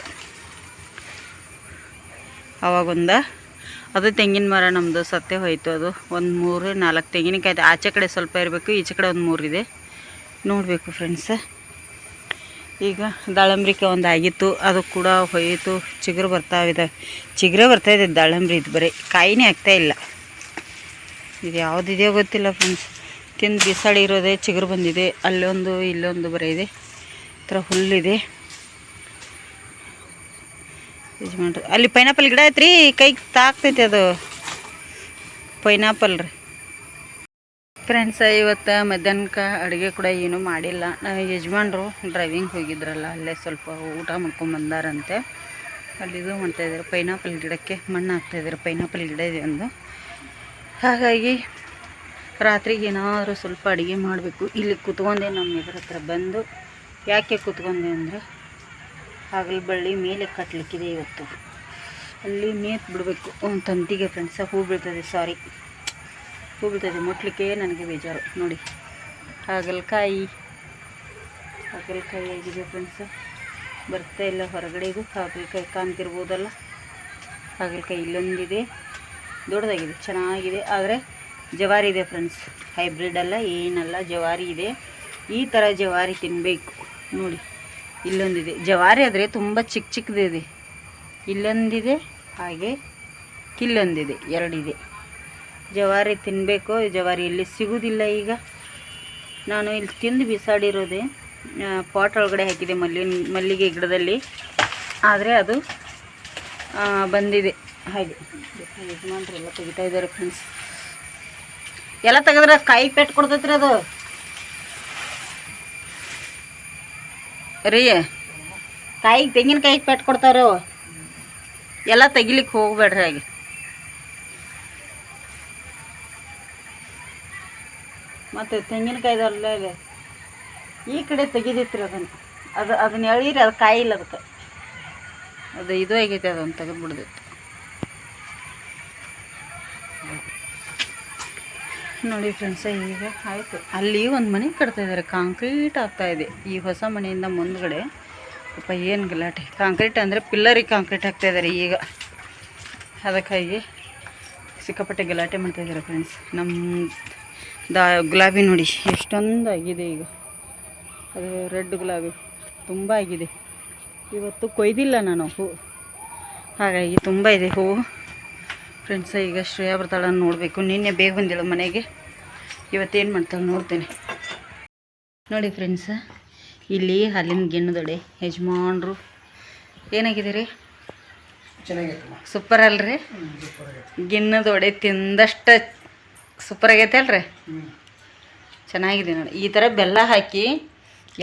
ಅವಾಗೊಂದ, ಅದು ತೆಂಗಿನ ಮರ ನಮ್ಮದು ಸತ್ತೇ ಹೋಯಿತು ಅದು. ಒಂದು ಮೂರು, ನಾಲ್ಕು ತೆಂಗಿನಕಾಯಿ. ಆಚೆ ಕಡೆ ಸ್ವಲ್ಪ ಇರಬೇಕು, ಈಚೆ ಕಡೆ ಒಂದು ಮೂರಿದೆ ನೋಡಬೇಕು ಫ್ರೆಂಡ್ಸ ಈಗ ದಾಳಂಬ್ರಿಕೆ ಒಂದು ಆಗಿತ್ತು ಅದು ಕೂಡ ಹೋಯಿತು, ಚಿಗುರು ಬರ್ತಾವಿದೆ ಚಿಗುರೇ ಬರ್ತಾಯಿದೆ ದಾಳಂಬ್ರಿ ಇದು ಬರೀ ಕಾಯಿನೇ ಇಲ್ಲ. ಇದು ಯಾವುದಿದೆಯೋ ಗೊತ್ತಿಲ್ಲ ಫ್ರೆಂಡ್ಸ್ ತಿಂದು ಬಿಸಾಡಿ ಇರೋದೇ ಚಿಗುರು ಬಂದಿದೆ. ಅಲ್ಲೊಂದು, ಇಲ್ಲೊಂದು ಬರೀ ಇದೆ. ಈ ಥರ ಹುಲ್ಲಿದೆ. ಅಲ್ಲಿ ಪೈನಾಪಲ್ ಗಿಡ ಐತ್ರಿ? ಕೈಗೆ ತಾಕ್ತೈತಿ ಅದು. ಪೈನಾಪಲ್ ರೀ. ಫ್ರೆಂಡ್ಸ್ ಇವತ್ತು ಮಧ್ಯಾಹ್ನಕ್ಕೆ ಅಡುಗೆ ಕೂಡ ಏನೂ ಮಾಡಿಲ್ಲ. ನಾವು ಯಜಮಾನ್ರು ಡ್ರೈವಿಂಗ್ ಹೋಗಿದ್ರಲ್ಲ, ಅಲ್ಲೇ ಸ್ವಲ್ಪ ಊಟ ಮಾಡ್ಕೊಂಡು ಬಂದಾರಂತೆ. ಅಲ್ಲಿ ಇದು ಮಾಡ್ತಾಯಿದ್ದಾರೆ ಪೈನಾಪಲ್ ಗಿಡಕ್ಕೆ ಮಣ್ಣು ಹಾಕ್ತಾಯಿದ್ದಾರೆ ಪೈನಾಪಲ್ ಗಿಡ ಇದೆ ಒಂದು. ಹಾಗಾಗಿ ರಾತ್ರಿಗೆ ಏನಾದರೂ ಸ್ವಲ್ಪ ಅಡುಗೆ ಮಾಡಬೇಕು. ಇಲ್ಲಿ ಕೂತ್ಕೊಂಡೆ, ನಮ್ಮ ಇದ್ರ ಹತ್ರ ಬಂದು ಯಾಕೆ ಕೂತ್ಕೊಂಡೆ ಅಂದರೆ ಹಾಗಲ ಬಳ್ಳಿ ಮೇಲೆ ಕಟ್ಟಲಿಕ್ಕಿದೆ ಇವತ್ತು. ಅಲ್ಲಿ ಮೇತ್ ಬಿಡಬೇಕು. ಒಂದು ತಂತಿಗೆ ಫ್ರೆಂಡ್ಸ ಹೂ ಬಿಡ್ತದೆ ಸಾರಿ ಹೂ ಬೀಳ್ತದೆ ಮುಟ್ಲಿಕ್ಕೆ ನನಗೆ ಬೇಜಾರು. ನೋಡಿ, ಹಾಗಲಕಾಯಿ. ಹಾಗಲಕಾಯಿ ಆಗಿದೆ ಫ್ರೆಂಡ್ಸ್ ಬರ್ತಾ ಇಲ್ಲ ಹೊರಗಡೆಗೂ. ಹಾಗಲಕಾಯಿ ಕಾಣ್ತಿರ್ಬೋದಲ್ಲ? ಹಾಗಲಕಾಯಿ ಇಲ್ಲೊಂದಿದೆ. ದೊಡ್ಡದಾಗಿದೆ, ಚೆನ್ನಾಗಿದೆ. ಆದರೆ ಜವಾರಿ ಇದೆ ಫ್ರೆಂಡ್ಸ್ ಹೈಬ್ರಿಡ್ ಅಲ್ಲ, ಏನಲ್ಲ, ಜವಾರಿ ಇದೆ. ಈ ಥರ ಜವಾರಿ ತಿನ್ನಬೇಕು ನೋಡಿ, ಇಲ್ಲೊಂದಿದೆ. ಜವಾರಿ ಆದರೆ ತುಂಬ ಚಿಕ್ಕ ಚಿಕ್ಕದಿದೆ ಇಲ್ಲೊಂದಿದೆ, ಹಾಗೆ ಕಿಲ್ಲೊಂದಿದೆ ಎರಡಿದೆ. ಜವಾರಿ ತಿನ್ನಬೇಕು ಜವಾರಿ ಇಲ್ಲಿ ಸಿಗೋದಿಲ್ಲ ಈಗ. ನಾನು ಇಲ್ಲಿ ತಿಂದು ಬಿಸಾಡಿರೋದೆ ಪಾಟ್ ಒಳಗಡೆ ಹಾಕಿದೆ ಮಲ್ಲಿ, ಮಲ್ಲಿಗೆ ಗಿಡದಲ್ಲಿ. ಆದರೆ ಅದು ಬಂದಿದೆ. ಹಾಗೆ. ಯಜಮಾನ್ರು ಎಲ್ಲ ತೆಗಿತಾ ಇದ್ದಾರೆ ಫ್ರೆಂಡ್ಸ್ ಎಲ್ಲ ತೆಗೆದ್ರೆ ಕಾಯಿ ಪೆಟ್ಟು ಕೊಡ್ತೈತ್ರಿ ಅದು. ರೀ ಕಾಯಿ ತೆಂಗಿನಕಾಯಿ ಪೆಟ್ಟು ಕೊಡ್ತಾರೋ? ಎಲ್ಲ ತೆಗಿಲಿಕ್ಕೆ ಹೋಗ್ಬೇಡ್ರಿ ಹಾಗೆ. ಮತ್ತು ತೆಂಗಿನಕಾಯಿ ಅಲ್ಲೇ ಈ ಕಡೆ ತೆಗಿದಿತ್ರಿ ಅದನ್ನು. ಅದು ಅದನ್ನ ಎಳೀರಿ, ಅದು ಕಾಯಿಲ್ಲ ಅದಕ್ಕೆ. ಅದು ಇದು ಆಗೈತೆ, ಅದನ್ನು ತೆಗೆದು ಬಿಡ್ದಿತ್ತು ನೋಡಿ ಫ್ರೆಂಡ್ಸ, ಈಗ ಆಯಿತು. ಅಲ್ಲಿ ಒಂದು ಮನೆ ಕಟ್ತಾ ಇದ್ದಾರೆ ಕಾಂಕ್ರೀಟ್ ಆಗ್ತಾಯಿದೆ ಈ ಹೊಸ ಮನೆಯಿಂದ ಮುಂದ್ಗಡೆ ಸ್ವಲ್ಪ ಏನು ಗಲಾಟೆ. ಕಾಂಕ್ರೀಟ್ ಅಂದರೆ ಪಿಲ್ಲರಿಗೆ ಕಾಂಕ್ರೀಟ್ ಹಾಕ್ತಾ ಇದ್ದಾರೆ ಈಗ. ಅದಕ್ಕಾಗಿ ಸಿಕ್ಕಾಪಟ್ಟೆ ಗಲಾಟೆ ಮಾಡ್ತಾಯಿದ್ದಾರೆ ಫ್ರೆಂಡ್ಸ್. ನಮ್ಮ ದಾ ಗುಲಾಬಿ ನೋಡಿ ಎಷ್ಟೊಂದು ಆಗಿದೆ ಈಗ. ಅದು ರೆಡ್ ಗುಲಾಬಿ ತುಂಬ ಆಗಿದೆ. ಇವತ್ತು ಕೊಯ್ದಿಲ್ಲ ನಾನು ಹೂ. ಹಾಗಾಗಿ ತುಂಬ ಇದೆ ಹೂವು ಫ್ರೆಂಡ್ಸ ಈಗ ಶ್ರೇಯಾ ಬರ್ತಾಳ ನೋಡಬೇಕು. ನಿನ್ನೆ ಬೇಗ ಬಂದಿಲ್ಲ ಮನೆಗೆ. ಇವತ್ತೇನು ಮಾಡ್ತಾಳೆ ನೋಡ್ತೇನೆ. ನೋಡಿ ಫ್ರೆಂಡ್ಸ ಇಲ್ಲಿ ಹಾಲಿನ ಗಿಣ್ಣದೊಡೆ ಯಜಮಾನ್ರು. ಏನಾಗಿದೆ ರೀ ಸೂಪರ್ ಅಲ್ರಿ? ಗಿಣ್ಣದೊಡೆ ತಿಂದಷ್ಟು ಸೂಪರ್ ಆಗೈತೆ ಅಲ್ರಿ. ಚೆನ್ನಾಗಿದೆ ನೋಡಿ. ಈ ಥರ ಬೆಲ್ಲ ಹಾಕಿ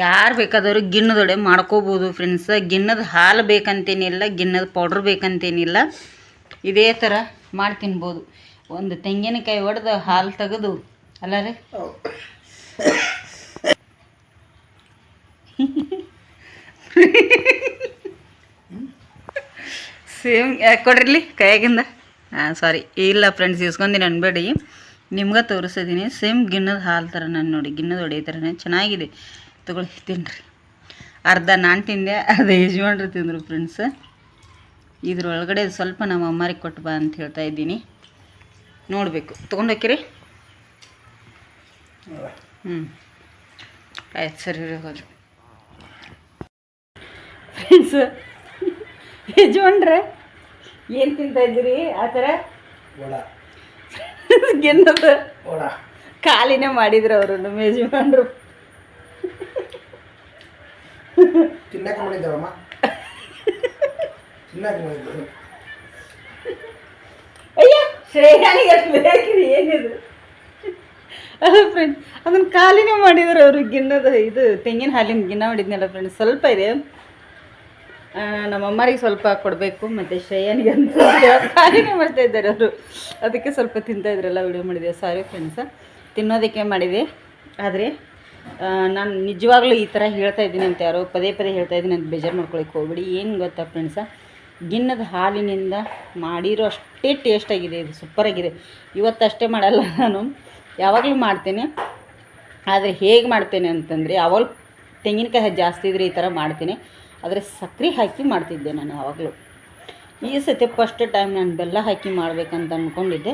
ಯಾರು ಬೇಕಾದವರು ಗಿಣ್ಣದೊಡೆ ಮಾಡ್ಕೋಬೋದು ಫ್ರೆಂಡ್ಸ್ ಗಿಣ್ಣದ ಹಾಲು ಬೇಕಂತೇನಿಲ್ಲ, ಗಿಣ್ಣದ ಪೌಡ್ರ್ ಬೇಕಂತೇನಿಲ್ಲ. ಇದೇ ಥರ ಮಾಡಿ ತಿನ್ಬೋದು. ಒಂದು ತೆಂಗಿನಕಾಯಿ ಒಡೆದು ಹಾಲು ತೆಗೆದು, ಅಲ್ಲ ರೀ? ಸೇಮ್, ಯಾಕೆ ಕೊಡ್ರಿಲಿ? ಕೈಯಾಗಿಂದ? ಹಾಂ ಸಾರಿ ಇಲ್ಲ ಫ್ರೆಂಡ್ಸ್ ಇಸ್ಕೊಂದಿನಿ ಅನ್ಬೇಡಿ. ನಿಮ್ಗೆ ತೋರಿಸಿದ್ದೀನಿ ಸೇಮ್ ಗಿನ್ನದ ಹಾಲು ಥರ ನಾನು ನೋಡಿ. ಗಿನ್ನದ ಒಡೆ ಥರನೇ ಚೆನ್ನಾಗಿದೆ. ತಗೊಳ್ಳಿ ತಿನ್ನಿರಿ ಅರ್ಧ ನಾನು ತಿಂದೆ, ಅರ್ಧ ಯಜಮಾನ್ರು ತಿಂದರು ಫ್ರೆಂಡ್ಸ್ ಇದ್ರೊಳಗಡೆ ಸ್ವಲ್ಪ ನಮ್ಮ ಅಮ್ಮರಿಗೆ ಕೊಟ್ಟು ಬಾ ಅಂತ ಹೇಳ್ತಾ ಇದ್ದೀನಿ. ನೋಡಬೇಕು. ತೊಗೊಂಡೋಕಿರಿ ಹ್ಞೂ ಆಯ್ತು, ಸರಿ ಹೋಗಿ ಫ್ರೆಂಡ್ಸ್ ಯಜಮಾನ್ರೆ, ಏನು ತಿಂತಾ ಇದ್ದೀರಿ? ಆ ಥರ? ಗೆನ್ನದ ವಡ ಖಾಲಿನೇ ಮಾಡಿದ್ರು ಅವರು ನಮ್ಮ ಯಜಮಾನ್ರು ತಿನ್ನಕ್ಕೆ ಮಾಡಿದ್ದಾವಮ್ಮ ತಿನ್ನಕ್ಕೆ ಮಾಡಿದ್ದು ಅಯ್ಯ ಶ್ರೇಯಾನಿಗೆ ಅಷ್ಟು ಬೇಕಿರಿ ಏನಿದು ಅಲ್ಲ ಫ್ರೆಂಡ್ ಅದನ್ನ ಖಾಲಿನೇ ಮಾಡಿದ್ರು ಅವರು ಗಿನ್ನದ ಇದು ತೆಂಗಿನ ಹಾಲಿನ ಗಿನ್ನ ಮಾಡಿದ್ನಲ್ಲ ಫ್ರೆಂಡ್ಸ್ ಸ್ವಲ್ಪ ಇದೆ ಆ, ನಮ್ಮ ಅಮ್ಮರಿಗೆ ಸ್ವಲ್ಪ ಕೊಡಬೇಕು ಮತ್ತು ಶ್ರೇಯನಿಗೆ ಅಂತ ಕಾರ್ಯನೇ ಮಾಡ್ತಾ ಇದ್ದಾರೆ ಅವರು. ಅದಕ್ಕೆ ಸ್ವಲ್ಪ ತಿಂತಾ ಇದ್ರಲ್ಲ ವಿಡಿಯೋ ಮಾಡಿದೆ. ಸಾರಿ ಫ್ರೆಂಡ್ಸ ತಿನ್ನೋದಕ್ಕೆ ಮಾಡಿದೆ. ಆದರೆ ನಾನು ನಿಜವಾಗ್ಲೂ ಈ ಥರ ಹೇಳ್ತಾ ಇದ್ದೀನಿ ಅಂತ ಯಾರೋ ಪದೇ ಪದೇ ಹೇಳ್ತಾ ಇದ್ದೀನಿ ಅಂತ ಬೇಜಾರು ಮಾಡ್ಕೊಳಕ್ಕೆ ಹೋಗ್ಬಿಡಿ. ಏನು ಗೊತ್ತಾ ಫ್ರೆಂಡ್ಸ ಗಿನ್ನದ ಹಾಲಿನಿಂದ ಮಾಡಿರೋ ಅಷ್ಟೇ ಟೇಸ್ಟಾಗಿದೆ ಇದು ಸೂಪರಾಗಿದೆ ಇವತ್ತಷ್ಟೇ ಮಾಡಲ್ಲ ನಾನು. ಯಾವಾಗಲೂ ಮಾಡ್ತೇನೆ. ಆದರೆ ಹೇಗೆ ಮಾಡ್ತೇನೆ ಅಂತಂದರೆ ಯಾವಾಗ ತೆಂಗಿನಕಾಯಿ ಜಾಸ್ತಿ ಇದ್ದರೆ ಈ ಥರ ಮಾಡ್ತೀನಿ. ಆದರೆ ಸಕ್ಕರೆ ಹಾಕಿ ಮಾಡ್ತಿದ್ದೆ ನಾನು ಯಾವಾಗಲೂ ಈ ಸತಿ ಫಸ್ಟ್ ಟೈಮ್ ನಾನು ಬೆಲ್ಲ ಹಾಕಿ ಮಾಡಬೇಕಂತ ಅಂದ್ಕೊಂಡಿದ್ದೆ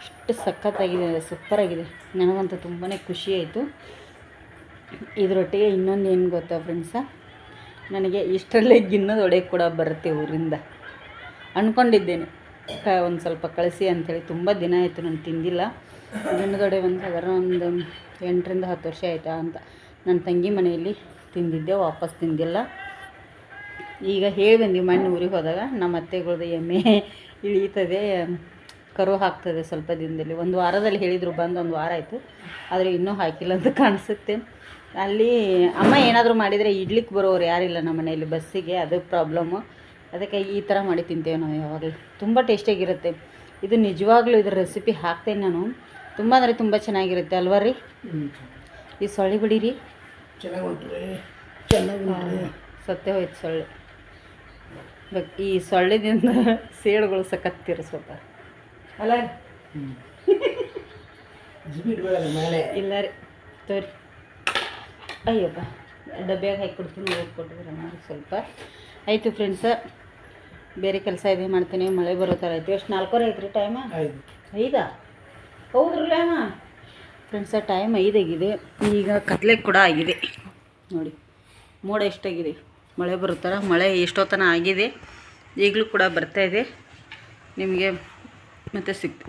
ಅಷ್ಟು ಸಖತ್ತಾಗಿದೆ ಸೂಪರಾಗಿದೆ ನನಗಂತೂ ತುಂಬಾ ಖುಷಿ ಆಯಿತು. ಇದರೊಟ್ಟಿಗೆ ಇನ್ನೊಂದು ಏನು ಗೊತ್ತಾ ಫ್ರೆಂಡ್ಸ ನನಗೆ ಇಷ್ಟರಲ್ಲೇ ಗಿನ್ನದ ಒಡೆ ಕೂಡ ಬರುತ್ತೆ ಊರಿಂದ. ಅಂದ್ಕೊಂಡಿದ್ದೇನೆ ಕ, ಒಂದು ಸ್ವಲ್ಪ ಕಳಿಸಿ ಅಂಥೇಳಿ ತುಂಬ ದಿನ ಆಯಿತು ನಾನು ತಿಂದಿಲ್ಲ. ಗಿನ್ನದೊಡೆ ಒಂದು ಅದರ ಒಂದು ಎಂಟರಿಂದ ಹತ್ತು ವರ್ಷ ಆಯಿತಾ ಅಂತ. ನನ್ನ ತಂಗಿ ಮನೆಯಲ್ಲಿ ತಿಂದಿದ್ದೆ ವಾಪಸ್ ತಿಂದಿಲ್ಲ. ಈಗ ಹೇಳಿ ಬಂದ್ವಿ ಮಣ್ಣು ಊರಿಗೆ ಹೋದಾಗ ನಮ್ಮ ಅತ್ತೆಗಳ್ದು ಎಮ್ಮೆ ಇಳೀತದೆ ಕರು ಹಾಕ್ತದೆ ಸ್ವಲ್ಪ ದಿನದಲ್ಲಿ. ಒಂದು ವಾರದಲ್ಲಿ ಹೇಳಿದರು ಬಂದು ಒಂದು ವಾರ ಆಯಿತು. ಆದರೆ ಇನ್ನೂ ಹಾಕಿಲ್ಲ ಅಂತ ಕಾಣಿಸುತ್ತೆ. ಅಲ್ಲಿ ಅಮ್ಮ ಏನಾದರೂ ಮಾಡಿದರೆ ಇಡ್ಲಿಕ್ಕೆ ಬರೋರು ಯಾರಿಲ್ಲ ನಮ್ಮ ಮನೆಯಲ್ಲಿ ಬಸ್ಸಿಗೆ ಅದು ಪ್ರಾಬ್ಲಮ್ಮು ಅದಕ್ಕೆ ಈ ಥರ ಮಾಡಿ ತಿಂತೇವೆ ನಾವು ಯಾವಾಗಲೂ. ತುಂಬ ಟೇಸ್ಟಿಯಾಗಿರುತ್ತೆ. ಇದು ನಿಜವಾಗ್ಲೂ ಇದ್ರ ರೆಸಿಪಿ ಹಾಕ್ತೇನೆ ನಾನು. ತುಂಬ ಅಂದರೆ ತುಂಬ ಚೆನ್ನಾಗಿರುತ್ತೆ ಅಲ್ವಾ ರೀ? ಈ ಸೊಳ್ಳೆ ಬಿಡಿರಿ ಚೆನ್ನಾಗಿ ಉಂಟು ರೀ ಚೆನ್ನಾಗಿ ಉಂಟು ರೀ ಸತ್ತೇ ಹೋಯ್ತು ಸೊಳ್ಳೆ. ಬಟ್ ಈ ಸೊಳ್ಳೆದಿಂದ ಸೇಳುಗಳು ಸಕತ್ತಿರ ಸ್ವಲ್ಪ ಅಲ್ಲ? ಇಲ್ಲ ರೀ ತೋರಿ. ಅಯ್ಯಪ್ಪ ಡಬ್ಬ್ಯಾಗ ಹಾಕಿ ಕೊಡ್ತೀನಿ ಹೋಗಿ ಕೊಟ್ಟಿದ್ರೆ ಅಮ್ಮವ್ರಿಗೆ ಸ್ವಲ್ಪ. ಆಯಿತು ಫ್ರೆಂಡ್ಸ ಬೇರೆ ಕೆಲಸ ಇದೆ ಮಾಡ್ತೀನಿ ಮಳೆ ಬರೋ ಥರ ಆಯಿತು ಎಷ್ಟು ನಾಲ್ಕೂವರೆ ಐತ್ರಿ ಟೈಮ ಐದಾ? ಹೌದ್ರಲ್ಲ ಅಮ್ಮ? ಫ್ರೆಂಡ್ಸ ಟೈಮ್ ಐದಾಗಿದೆ. ಈಗ ಕತ್ಲೆ ಕೂಡ ಆಗಿದೆ. ನೋಡಿ, ಮೋಡ ಎಷ್ಟಾಗಿದೆ. ಮಳೆ ಬರುತ್ತಲ್ಲ, ಮಳೆ ಎಷ್ಟೊತ್ತನ ಆಗಿದೆ, ಈಗಲೂ ಕೂಡ ಬರ್ತಾ ಇದೆ. ನಿಮಗೆ ಮತ್ತೆ ಸಿಗ್ತು